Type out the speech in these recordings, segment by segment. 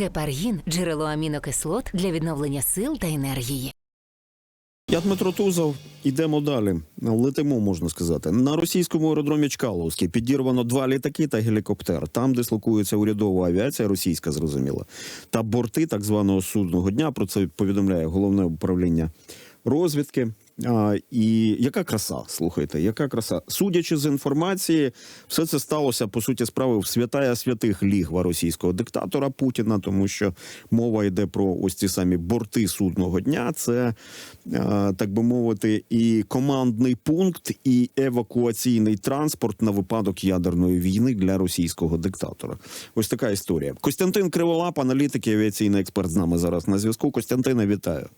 Гепаргін джерело амінокислот для відновлення сил та енергії. Я Дмитро Тузов. Ідемо далі. Летимо, можна сказати. На російському аеродромі Чкаловський підірвано два літаки та гелікоптер. Там дислокується урядова авіація, російська зрозуміла, та борти так званого судного дня. Про це повідомляє головне управління розвідки. А, і яка краса, слухайте, яка краса. Судячи з інформації, все це сталося по суті справи в святая святих лігва російського диктатора Путіна, тому що мова йде про ось ці самі борти судного дня. Це е, так би мовити, і командний пункт, і евакуаційний транспорт на випадок ядерної війни для російського диктатора. Ось така історія. Костянтин Криволап, аналітик і авіаційний експерт з нами зараз на зв'язку. Костянтине, вітаю.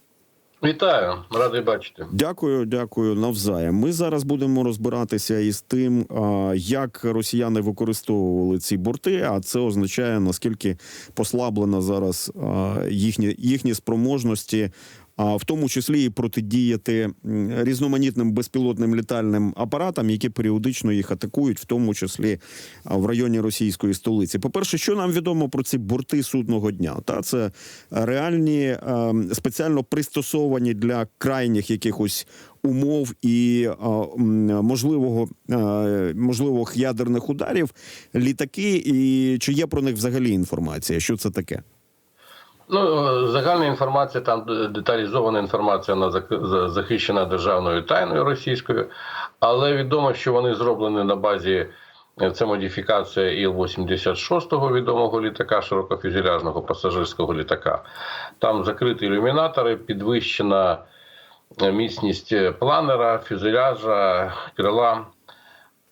Вітаю, радий бачити. Дякую, дякую навзаєм. Ми зараз будемо розбиратися із тим, як росіяни використовували ці борти. А це означає наскільки послаблена зараз їхні, їхні спроможності. В тому числі і протидіяти різноманітним безпілотним літальним апаратам, які періодично їх атакують, в тому числі в районі російської столиці. По перше, що нам відомо про ці борти судного дня? Та це реальні спеціально пристосовані для крайніх якихось умов і можливого можливих ядерних ударів літаки, і чи є про них взагалі інформація? Що це таке? Ну, загальна інформація, там деталізована інформація, вона захищена державною тайною російською, але відомо, що вони зроблені на базі е, це модифікація Іл-86 відомого літака, широкофюзеляжного пасажирського літака. Там закриті ілюмінатори, підвищена е, міцність планера, фюзеляжа, крила.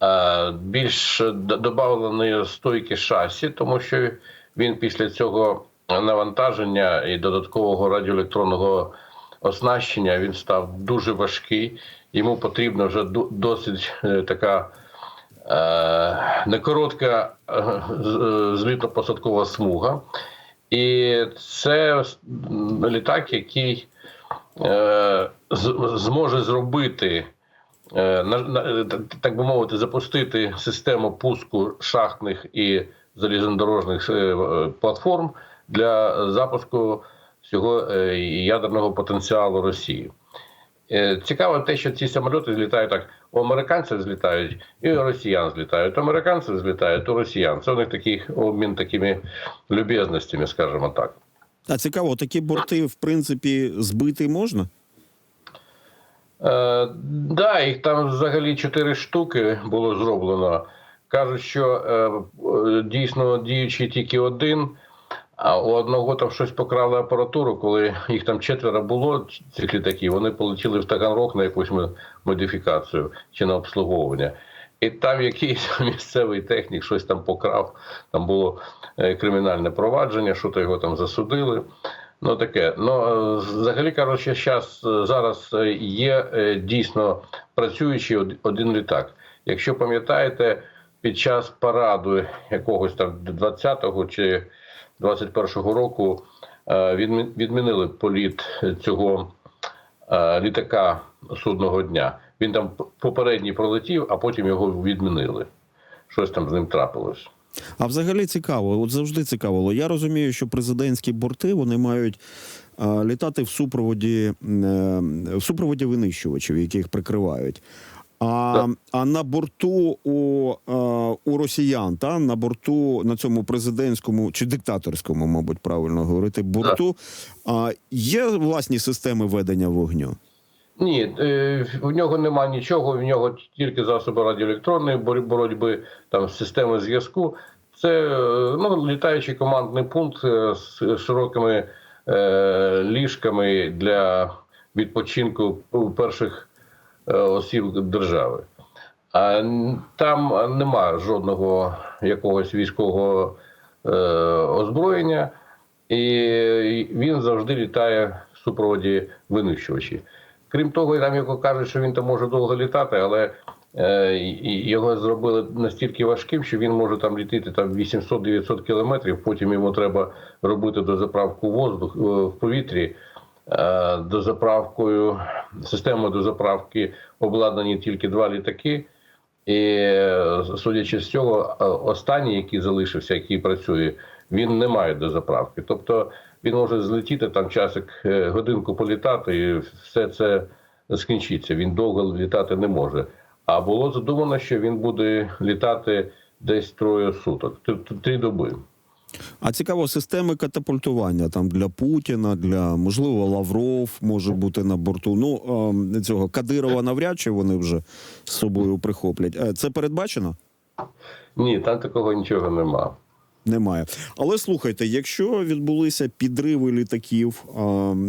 Е, Більш додавлені стойки шасі, тому що він після цього навантаження і додаткового радіоелектронного оснащення він став дуже важкий. Йому потрібна вже досить е, така е, некоротка е, злітно-посадкова смуга. І це літак, який е, зможе зробити, е, так би мовити, запустити систему пуску шахтних і залізнодорожних е, е, платформ для запуску всього е, ядерного потенціалу Росії. Е, Цікаво те, що ці самоліти злітають так: у американців злітають, і у росіян злітають. У американців злітають, у росіян. Це у них такий обмін такими люб'язностями, скажімо так. А цікаво, такі борти, в принципі, збити можна? Е, да, їх там взагалі чотири штуки було зроблено. Кажуть, що е, е, дійсно діючий тільки один, а у одного там щось покрали апаратуру, коли їх там четверо було, цих літаків, вони полетіли в Таганрог на якусь модифікацію чи на обслуговування. І там якийсь місцевий технік щось там покрав, там було е, кримінальне провадження, що то його там засудили. Ну таке. Ну е, взагалі щас, е, зараз е, є дійсно працюючий один літак. Якщо пам'ятаєте, під час параду якогось там 20-го чи 21-го року е, відмі- відмінили політ цього е, літака судного дня. Він там попередній пролетів, а потім його відмінили. Щось там з ним трапилось. А взагалі цікаво, от завжди цікавило. Я розумію, що президентські борти вони мають а, літати в супроводі е, в супроводі винищувачів, які їх прикривають. А, а на борту у, е, у росіян, та на борту на цьому президентському чи диктаторському, мабуть, правильно говорити, борту а, є власні системи ведення вогню. Ні, е, в нього нема нічого, в нього тільки засоби радіоелектронної боротьби, там системи зв'язку. Це е, ну, літаючий командний пункт з широкими е, ліжками для відпочинку у перших осіб держави. А там нема жодного якогось військового е, озброєння, і він завжди літає в супроводі винищувачів. Крім того, там його кажуть, що він там може довго літати, але е, його зробили настільки важким, що він може там літати там 800-900 кілометрів. Потім йому треба робити дозаправку воздух е, в повітрі. Е, дозаправкою системою дозаправки обладнані тільки два літаки. І судячи з цього, е, останній, який залишився, який працює, він не має дозаправки. Тобто він може злетіти там часик е, годинку політати, і все це скінчиться. Він довго літати не може. А було задумано, що він буде літати десь троє суток, три доби. А цікаво, системи катапультування там для Путіна, для можливо Лавров може бути на борту. Ну ем, цього Кадирова навряд чи вони вже з собою прихоплять. Е, Це передбачено? Ні, там такого нічого нема. Немає. Але слухайте, якщо відбулися підриви літаків а,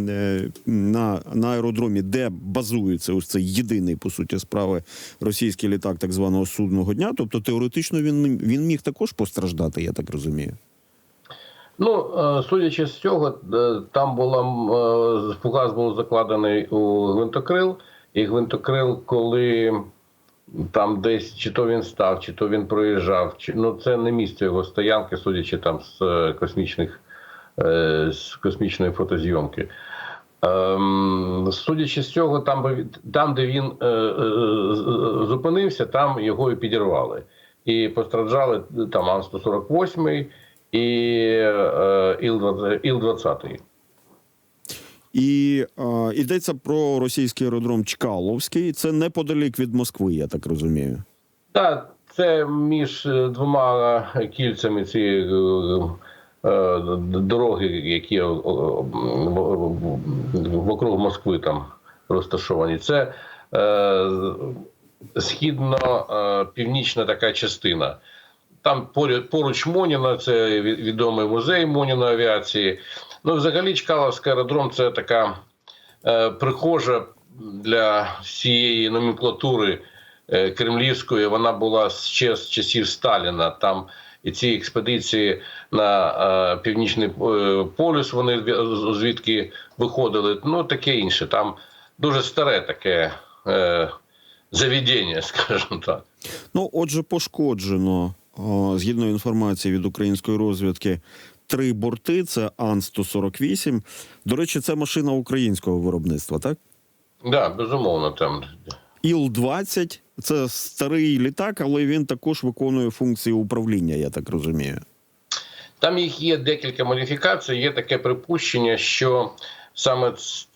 е, на, на аеродромі, де базується ось цей єдиний по суті справи російський літак так званого судного дня, тобто теоретично він, він міг також постраждати, я так розумію. Ну, е, судячи з цього, е, там була е, фугас був закладений у гвинтокрил, і гвинтокрил, коли там десь чи то він став, чи то він проїжджав, чи ну це не місце його стоянки, судячи там з е, космічних е, з космічної фотозйомки. Ем, судячи з цього, там, там де він е, е, зупинився, там його і підірвали. І постраждали там Ан-148 і е, Іл-20. Іл-20. І е, йдеться про російський аеродром Чкаловський. Це неподалік від Москви, я так розумію. Так, це між е, двома кільцями цієї е, дороги, які вокруг Москви там розташовані. Це е, східно-північна така частина. Там поруч Моніна, це відомий музей Моніна авіації. Ну, взагалі, Чкаловський аеродром це така е, прихожа для всієї номенклатури е, кремлівської. Вона була ще з часів Сталіна. Там і ці експедиції на е, північний е, полюс, вони звідки виходили. Ну, таке інше. Там дуже старе таке е, заведення, скажімо так. Ну, отже, пошкоджено, згідно інформації від української розвідки, три борти. Це Ан-148. До речі, це машина українського виробництва, так? Да, безумовно, там. Іл-20 це старий літак, але він також виконує функції управління, я так розумію. Там їх є декілька модифікацій. Є таке припущення, що саме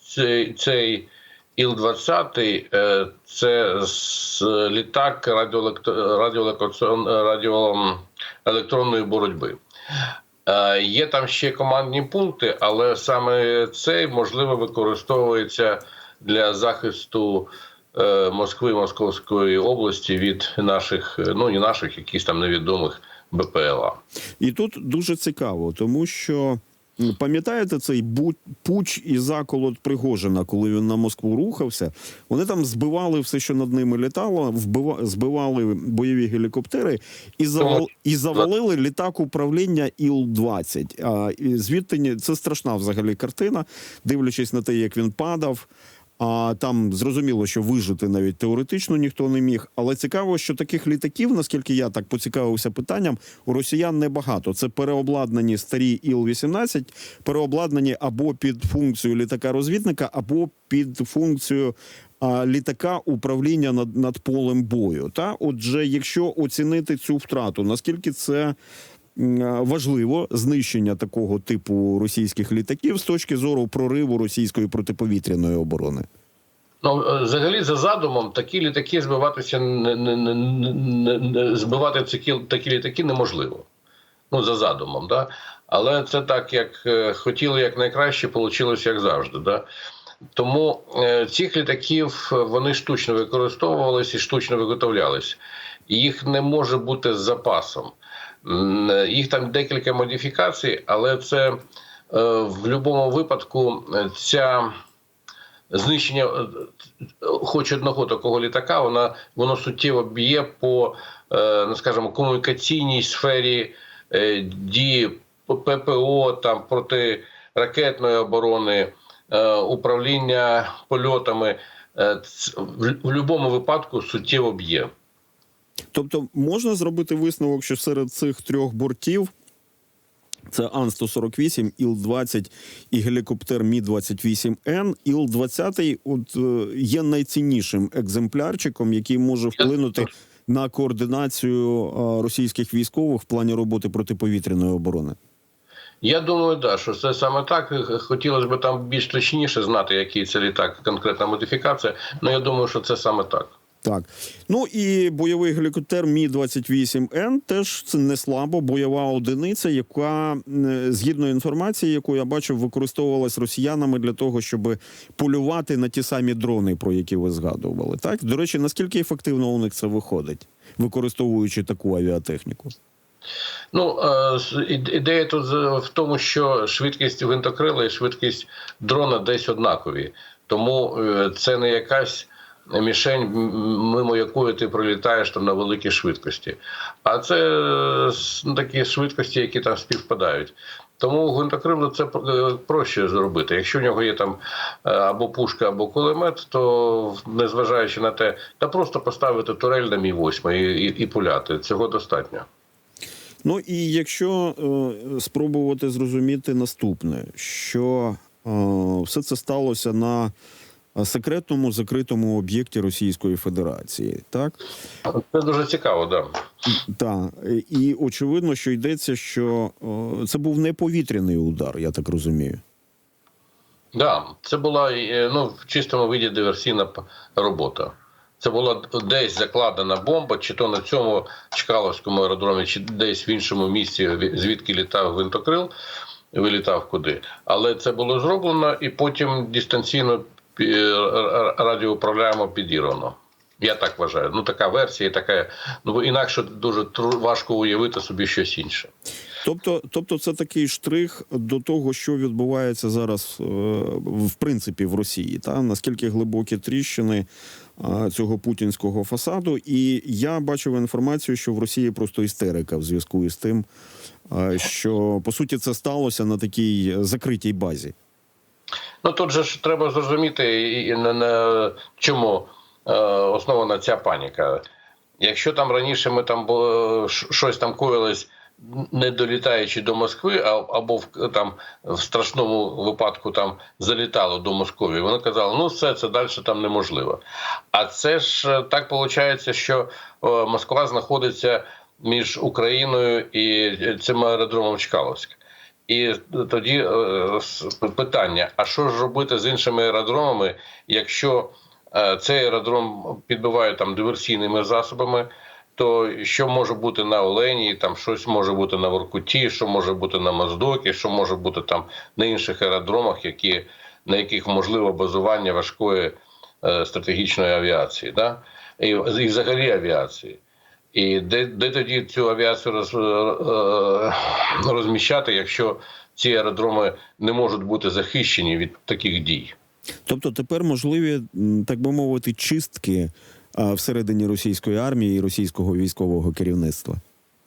цей, цей Іл-20 е, це літак радіоелектро- радіоелектронної боротьби. Е, Є там ще командні пункти, але саме цей можливо використовується для захисту е, Москви, Московської області від наших, е, ну не наших, якісь там невідомих БПЛА. І тут дуже цікаво, тому що пам'ятаєте цей пуч і заколот Пригожина, коли він на Москву рухався. Вони там збивали все, що над ними літало, вбива, збивали бойові гелікоптери і завал, і завалили літак управління Іл-20. А звідти це страшна взагалі картина, дивлячись на те, як він падав. А там зрозуміло, що вижити навіть теоретично ніхто не міг. Але цікаво, що таких літаків, наскільки я так поцікавився питанням, у росіян небагато. Це переобладнані старі Іл-18, переобладнані або під функцію літака-розвідника, або під функцію а, літака управління над, над полем бою. Та отже, якщо оцінити цю втрату, наскільки це важливо знищення такого типу російських літаків з точки зору прориву російської протиповітряної оборони. Ну, е, взагалі, за задумом, такі літаки збиватися не, не, не, збивати такі, такі літаки неможливо. Ну, за задумом, да? Але це так, як е, хотіли як найкраще, вийшло як завжди. Да? Тому е, цих літаків е, вони штучно використовувалися і штучно виготовлялись. Їх не може бути з запасом. Їх там декілька модифікацій, але це е, в будь-якому випадку е, ця знищення е, хоч одного такого літака, вона воно суттєво б'є по, ну скажімо, комунікаційній сфері дії ППО, там протиракетної оборони, управління польотами. В будь-якому випадку суттєво б'є. Тобто можна зробити висновок, що серед цих трьох бортів це Ан-148, Іл-20 і гелікоптер Мі-28Н. Іл-20 от, е, є найціннішим екземплярчиком, який може вплинути на координацію е, російських військових в плані роботи протиповітряної оборони. Я думаю, да, що це саме так. Хотілося б там більш точніше знати, який це літак, конкретна модифікація. Ну я думаю, що це саме так. Так. Ну і бойовий гелікоптер Мі 28 Н теж це не слабо бойова одиниця, яка згідно інформації, яку я бачив, використовувалась росіянами для того, щоб полювати на ті самі дрони, про які ви згадували. Так до речі, наскільки ефективно у них це виходить, використовуючи таку авіатехніку? Ну е, ідея тут в тому, що швидкість гвинтокрила і швидкість дрона десь однакові. Тому е, це не якась мішень, мимо якої ти пролітаєш там на великій швидкості. А це е, ну, такі швидкості, які там співпадають. Тому гвинтокрилу це е, проще зробити. Якщо в нього є там е, або пушка, або кулемет, то незважаючи на те, та просто поставити турель на мі 8 і, і, і пуляти. Цього достатньо. Ну і якщо е, спробувати зрозуміти наступне, що е, все це сталося на секретному закритому об'єкті Російської Федерації, так? Це дуже цікаво, да. Так, і очевидно, що йдеться, що е, це був не повітряний удар, я так розумію. Да, це була е, ну, в чистому виді диверсійна робота. Це була десь закладена бомба, чи то на цьому Чкаловському аеродромі, чи десь в іншому місці, звідки літав гвинтокрил, вилітав куди. Але це було зроблено і потім дистанційно е, радіоуправляємо підірвано. Я так вважаю. Ну, така версія, така. Ну, інакше дуже важко уявити собі щось інше. Тобто, тобто, це такий штрих до того, що відбувається зараз, е, в принципі, в Росії, та наскільки глибокі тріщини е, цього путінського фасаду. І я бачив інформацію, що в Росії просто істерика в зв'язку із тим, е, що по суті це сталося на такій закритій базі. Ну тут же ж треба зрозуміти, і- на, на чому е, основана ця паніка. Якщо там раніше ми там було, щось там коїлось, не долітаючи до Москви, а, або в там в страшному випадку там залітало до Московії, вони казали, ну все це далі там неможливо. А це ж е, так виходить, що е, Москва знаходиться між Україною і е, цим аеродромом Чкаловськ. І тоді е, питання: а що ж робити з іншими аеродромами, якщо е, цей аеродром підбивають там диверсійними засобами, то що може бути на Олені, там щось може бути на Воркуті, що може бути на Моздокі, що може бути там на інших аеродромах, які, на яких можливо базування важкої е, стратегічної авіації, да? і, і взагалі авіації. І де, де тоді цю авіацію роз, е, розміщати, якщо ці аеродроми не можуть бути захищені від таких дій? Тобто тепер можливі, так би мовити, чистки всередині російської армії і російського військового керівництва.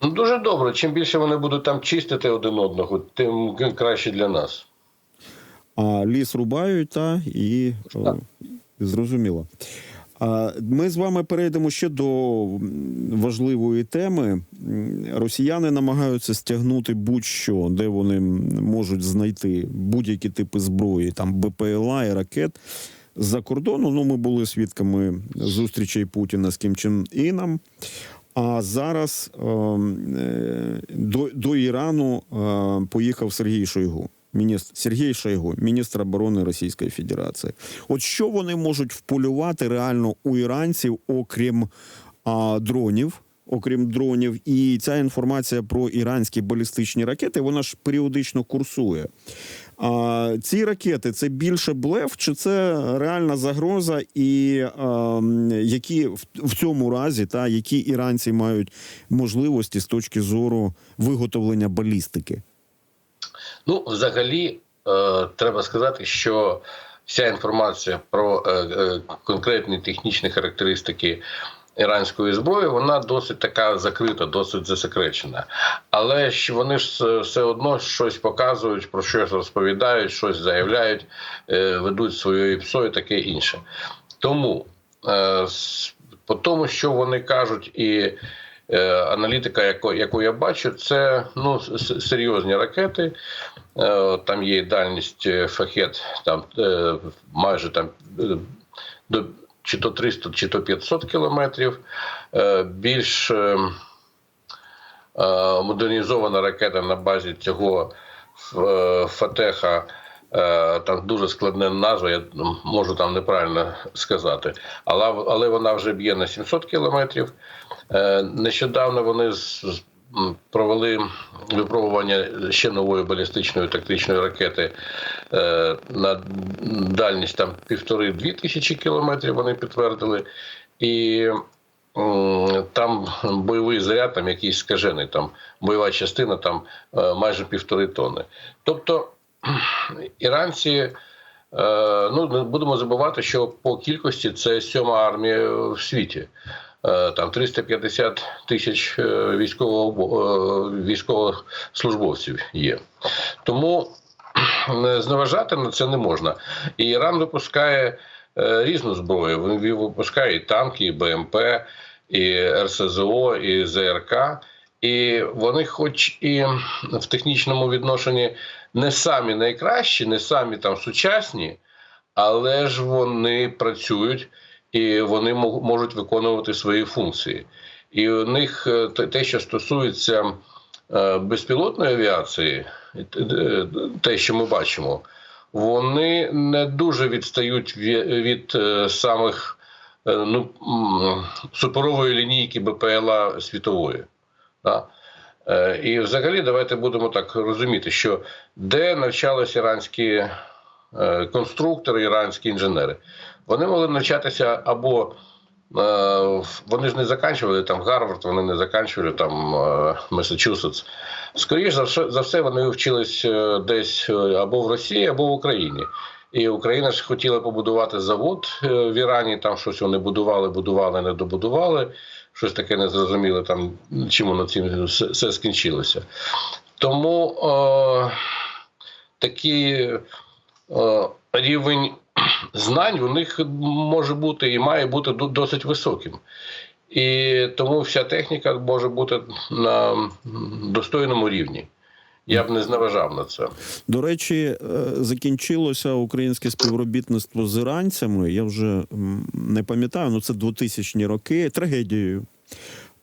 Ну дуже добре. Чим більше вони будуть там чистити один одного, тим краще для нас. А ліс рубають, та і о, зрозуміло. Ми з вами перейдемо ще до важливої теми. Росіяни намагаються стягнути будь-що, де вони можуть знайти будь-які типи зброї, там БПЛА і ракет з-за кордону. Ну, ми були свідками зустрічей Путіна з Кім Чен Іном. А зараз ем, е, до, до Ірану е, поїхав Сергій Шойгу. Міністр Сергій Шойгу, міністр оборони Російської Федерації. От що вони можуть вполювати реально у іранців, окрім а, дронів, окрім дронів, і ця інформація про іранські балістичні ракети, вона ж періодично курсує. А, ці ракети це більше блеф, чи це реальна загроза, і а, які в, в цьому разі та які іранці мають можливості з точки зору виготовлення балістики? Ну, взагалі, е, треба сказати, що вся інформація про е, е, конкретні технічні характеристики іранської зброї, вона досить така закрита, досить засекречена. Але ж вони ж все- одно щось показують, про щось розповідають, щось заявляють, ведуть своє ІПСО і таке інше. Тому по тому, що вони кажуть, і аналітика, яку, я бачу, це ну, серйозні ракети. Е, Там є дальність е, фахет, там е, майже там е, до чи то 300, чи то 500 кілометрів. Е, Більш е, е, модернізована ракета на базі цього е, Фатеха. Е, Там дуже складна назва, я можу там неправильно сказати. Але, але вона вже б'є на 700 кілометрів. Е, Нещодавно вони провели випробування ще нової балістичної тактичної ракети е, на дальність там півтори-дві тисячі кілометрів. Вони підтвердили. І там бойовий заряд, там якийсь скажений, там бойова частина там майже півтори тонни. Тобто іранці. е, Ну, не будемо забувати, що по кількості це сьома армія в світі. Е, Там 350 тисяч е, військово, е, військовослужбовців є. Тому зневажати на це не можна. І Іран випускає різну зброю. Він випускає і танки, і БМП, і РСЗО, і ЗРК. І вони, хоч і в технічному відношенні не самі найкращі, не самі там сучасні, але ж вони працюють і вони можуть виконувати свої функції. І у них е, те- що стосується е, безпілотної авіації, е, те, що ми бачимо, вони не дуже відстають від самих ну, суперової лінійки БПЛА світової. Да? Е, І взагалі давайте будемо так розуміти, що де навчалися іранські е, конструктори, іранські інженери, вони могли навчатися або е, вони ж не заканчували там Гарвард, вони не заканчували там Масачусетс. Скоріше за все, за все, вони вчились десь або в Росії, або в Україні. І Україна ж хотіла побудувати завод в Ірані. Там щось вони будували, будували, не добудували. Щось таке незрозуміле, там чим воно цим все, скінчилося. Тому е, такий е, рівень знань у них може бути і має бути досить високим. І тому вся техніка може бути на достойному рівні. Я б не зневажав на це. До речі, е, закінчилося українське співробітництво з іранцями. Я вже не пам'ятаю, ну це 2000-ні роки трагедією.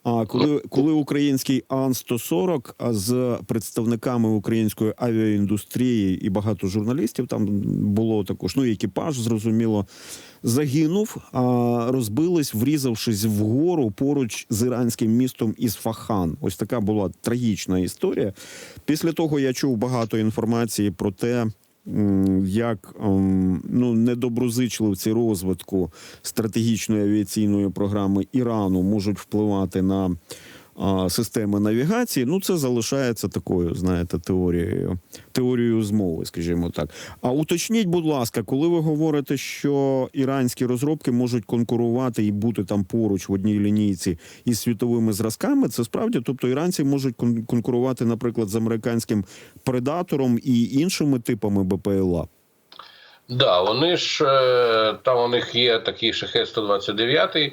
А коли, коли український Ан-140 з представниками української авіаіндустрії і багато журналістів там було також, ну і екіпаж, зрозуміло, загинув, а розбились, врізавшись вгору поруч з іранським містом Ісфахан. Ось така була трагічна історія. Після того я чув багато інформації про те, як ем, ну, недоброзичливці розвитку стратегічної авіаційної програми Ірану можуть впливати на системи навігації. Ну, це залишається такою, знаєте, теорією, теорією змови, скажімо так. А уточніть, будь ласка, коли ви говорите, що іранські розробки можуть конкурувати і бути там поруч в одній лінійці із світовими зразками, це справді, тобто іранці можуть конкурувати, наприклад, з американським предатором і іншими типами БПЛА. Да, вони ж е, там у них є такий шахет 129 е,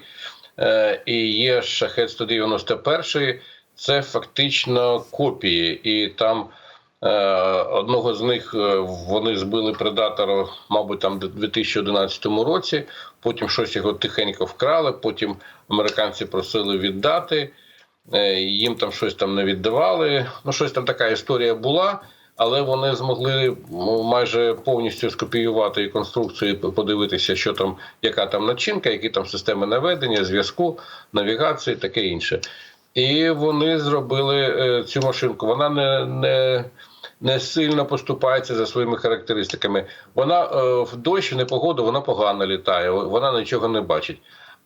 і є шахет 191. Це фактично копії, і там е, одного з них е, вони збили предатора, мабуть, там в 2011 році. Потім щось його тихенько вкрали. Потім американці просили віддати. е, Їм там щось там не віддавали. Ну, щось там така історія була але вони змогли ну, майже повністю скопіювати конструкцію, і подивитися, що там, яка там начинка, які там системи наведення, зв'язку, навігації, таке інше. І вони зробили е, цю машинку. Вона не, не, не сильно поступається за своїми характеристиками. Вона е, в дощ, в непогоду, вона погано літає, вона нічого не бачить.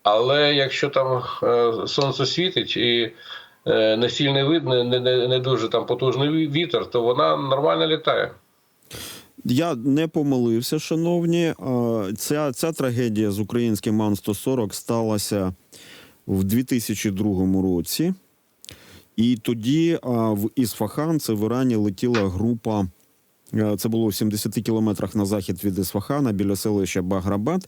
Але якщо там е, сонце світить і не сильний вид, не, не, не дуже там потужний вітер, то вона нормально літає. Я не помилився, шановні. Ця, ця трагедія з українським Ан-140 сталася в 2002 році. І тоді в Ісфахан, це в Ірані, летіла група. е, Це було в 70 кілометрах на захід від Ісфахана біля селища Баграбад.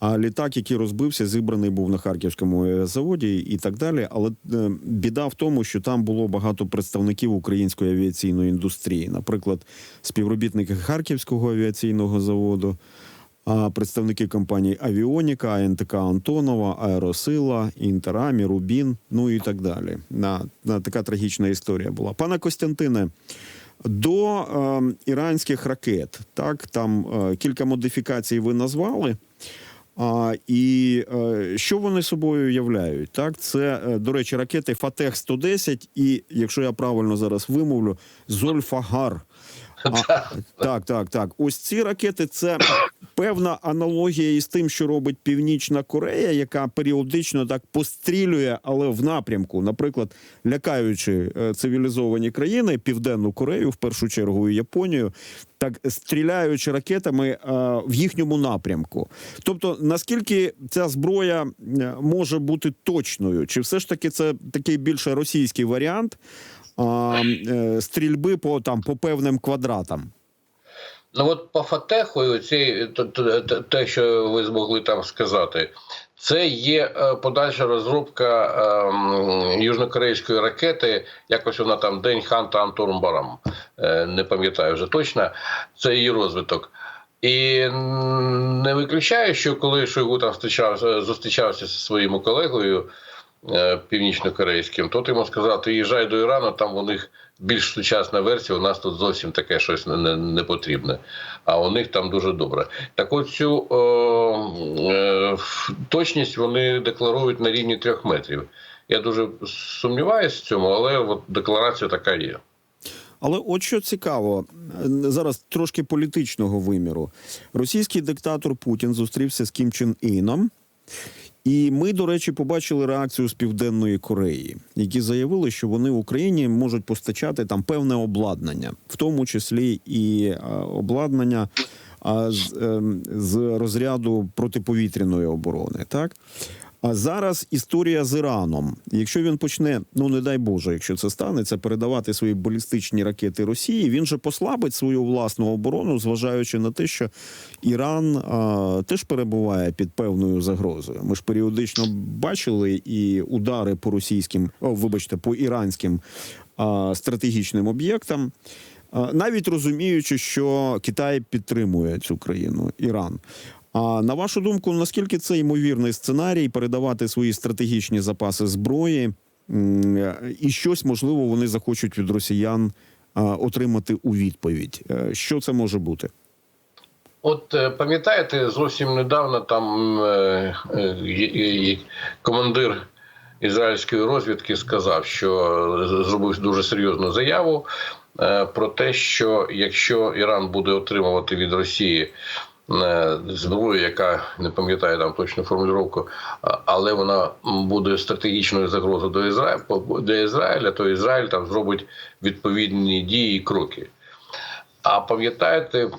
А літак, який розбився, зібраний був на харківському е, заводі і так далі. Але е, біда в тому, що там було багато представників української авіаційної індустрії, наприклад, співробітники Харківського авіаційного заводу, представники компаній Авіоніка, АНТК Антонова, Аеросила, Інтерамі, Рубін, ну і так далі. На, на така трагічна історія була. Пане Костянтине. До е, іранських ракет. Так, там е, кілька модифікацій ви назвали. А, і е, що вони собою являють? Так, це, е, до речі, ракети Фатех 110 і, якщо я правильно зараз вимовлю, Зольфагар. Так, так, так. Ось ці ракети це певна аналогія із тим, що робить Північна Корея, яка періодично так пострілює, але в напрямку, наприклад, лякаючи е, цивілізовані країни, Південну Корею, в першу чергу і Японію, так стріляючи ракетами е, в їхньому напрямку. Тобто, наскільки ця зброя е, може бути точною, чи все ж таки це такий більше російський варіант? Е, стрільби по там по певним квадратам. Ну от по Фатеху, ці, те, що ви змогли там сказати, це є е, подальша розробка ем, южнокорейської ракети. Якось вона там День Хан там Турмбарам. Е, не пам'ятаю вже точно. Це її розвиток. І не виключаю, що коли Шойгу там зустрічався, зі своїм колегою північнокорейським, то йому сказав, ти їжджай до Ірану, там у них більш сучасна версія, у нас тут зовсім таке щось не, не, не потрібне, а у них там дуже добре. Так от цю е, е, точність вони декларують на рівні трьох метрів. Я дуже сумніваюся в цьому, але от декларація така є. Але от що цікаво, е, зараз трошки політичного виміру. Російський диктатор Путін зустрівся з Кім Чен Іном. І ми, до речі, побачили реакцію з Південної Кореї, які заявили, що вони в Україні можуть постачати там певне обладнання, в тому числі і а, обладнання з, ем, з розряду протиповітряної оборони. Так а зараз історія з Іраном. Якщо він почне, ну не дай Боже, якщо це станеться, передавати свої балістичні ракети Росії, він же послабить свою власну оборону, зважаючи на те, що Іран а, теж перебуває під певною загрозою. Ми ж періодично бачили і удари по російським, о, вибачте, по іранським а, стратегічним об'єктам. Навіть розуміючи, що Китай підтримує цю країну, Іран. А на вашу думку, наскільки це ймовірний сценарій передавати свої стратегічні запаси зброї, і щось можливо вони захочуть від росіян отримати у відповідь? Е, Що це може бути? От е, пам'ятаєте, зовсім недавно там е, е, командир ізраїльської розвідки сказав, що зробив дуже серйозну заяву е, про те, що якщо Іран буде отримувати від Росії зброю, яка не пам'ятаю там точну формулювання, але вона буде стратегічною загрозою до Ізраїля для Ізраїля, то Ізраїль там зробить відповідні дії і кроки. А пам'ятаєте,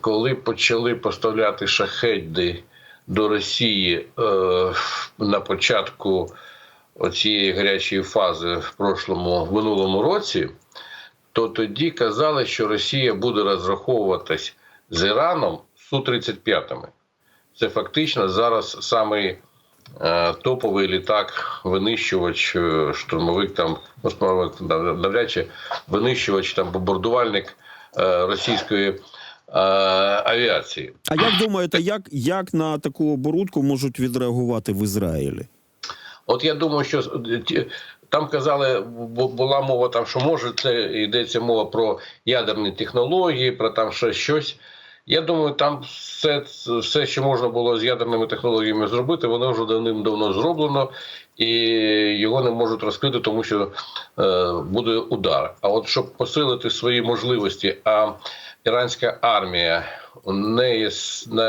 коли почали поставляти шахеди до Росії е, на початку цієї гарячої фази в прошлому в минулому році, то тоді казали, що Росія буде розраховуватись з Іраном су 35 Це фактично зараз самий е, топовий літак, винищувач, е, штурмовик там, навряд чи винищувач, там бомбардувальник е, російської авіації. А як думаєте, як, як на таку оборудку можуть відреагувати в Ізраїлі? От я думаю, що там казали, була мова там, що може це йдеться мова про ядерні технології, про там ще щось. Я думаю, там все, все, що можна було з ядерними технологіями зробити, воно вже давним-давно зроблено, і його не можуть розкрити, тому що е, буде удар. А от щоб посилити свої можливості, а іранська армія, у неї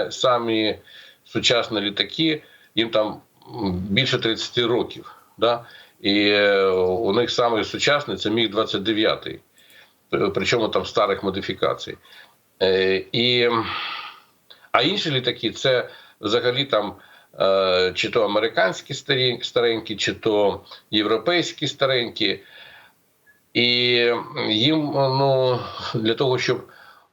самі сучасні літаки, їм там більше 30 років. Да? І е, у них самий сучасний це міг 29 причому там старих модифікацій. Е, і, а інші літаки це взагалі там е, чи то американські старенькі, чи то європейські старенькі. І їм ну, для того, щоб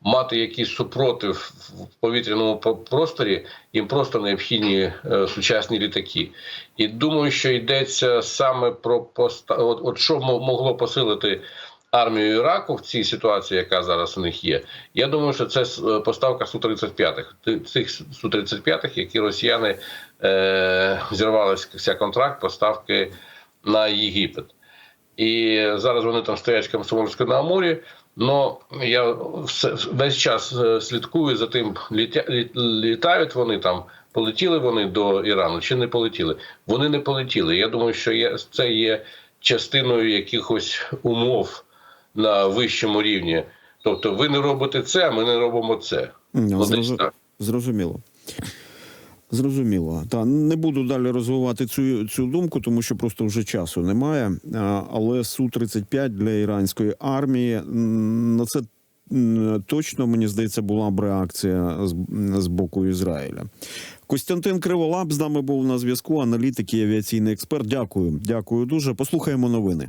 мати якийсь супротив в повітряному просторі, їм просто необхідні е, сучасні літаки. І думаю, що йдеться саме про поста... от, от що могло посилити армію Іраку в цій ситуації, яка зараз у них є. Я думаю, що це е, поставка су 35 цих су 35 які росіяни е, зірвалися контракт поставки на Єгипет. І зараз вони там стоять в Комсомольську на Амурі, Ну я все, весь час е, слідкую за тим, літя, літають вони там, полетіли вони до Ірану чи не полетіли. Вони не полетіли. Я думаю, що це є частиною якихось умов на вищому рівні. Тобто, ви не робите це, а ми не робимо це. Ну, зрозу- так. Зрозуміло. Зрозуміло. Та не буду далі розвивати цю, цю думку, тому що просто вже часу немає. Але су 35 для іранської армії на це точно мені здається була б реакція з, з боку Ізраїля. Костянтин Криволап з нами був на зв'язку. Аналітик і авіаційний експерт. Дякую, дякую дуже. Послухаємо новини.